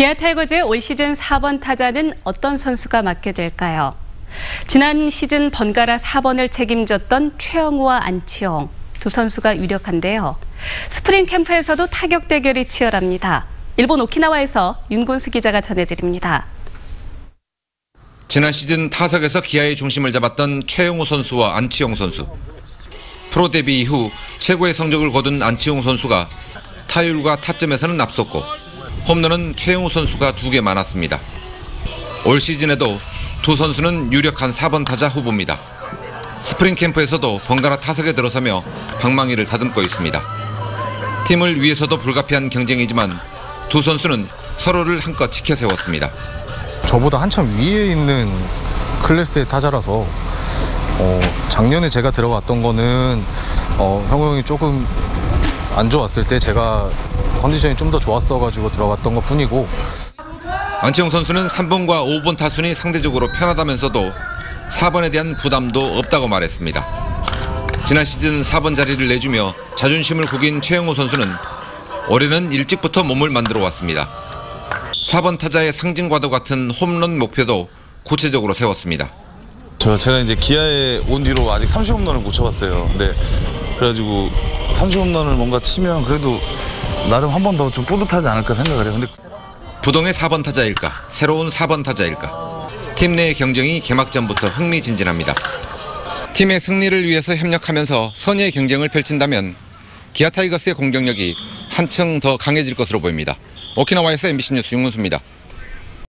기아 타이거즈의 올 시즌 4번 타자는 어떤 선수가 맡게 될까요? 지난 시즌 번갈아 4번을 책임졌던 최영우와 안치홍 두 선수가 유력한데요. 스프링 캠프에서도 타격 대결이 치열합니다. 일본 오키나와에서 윤곤수 기자가 전해드립니다. 지난 시즌 타석에서 기아의 중심을 잡았던 최영우 선수와 안치홍 선수. 프로 데뷔 이후 최고의 성적을 거둔 안치홍 선수가 타율과 타점에서는 앞섰고 홈런은 최영우 선수가 두 개 많았습니다. 올 시즌에도 두 선수는 유력한 4번 타자 후보입니다. 스프링 캠프에서도 번갈아 타석에 들어서며 방망이를 다듬고 있습니다. 팀을 위해서도 불가피한 경쟁이지만 두 선수는 서로를 한껏 지켜 세웠습니다. 저보다 한참 위에 있는 클래스의 타자라서 어, 작년에 제가 들어갔던 거는 어, 형우 형이 조금 안 좋았을 때 제가 컨디션이 좀 더 좋았어가지고 들어갔던 것 뿐이고 안치홍 선수는 3번과 5번 타순이 상대적으로 편하다면서도 4번에 대한 부담도 없다고 말했습니다. 지난 시즌 4번 자리를 내주며 자존심을 구긴 최영호 선수는 올해는 일찍부터 몸을 만들어 왔습니다. 4번 타자의 상징과도 같은 홈런 목표도 구체적으로 세웠습니다. 저 제가 이제 기아에 온 뒤로 아직 30홈런을 못 쳐봤어요. 근데 그래가지고 30홈런을 뭔가 치면 그래도 나름 한 번 더 좀 뿌듯하지 않을까 생각을 해요. 근데 부동의 4번 타자일까, 새로운 4번 타자일까. 팀 내의 경쟁이 개막전부터 흥미진진합니다. 팀의 승리를 위해서 협력하면서 선의의 경쟁을 펼친다면 기아 타이거스의 공격력이 한층 더 강해질 것으로 보입니다. 오키나와에서 MBC 뉴스 윤문수입니다.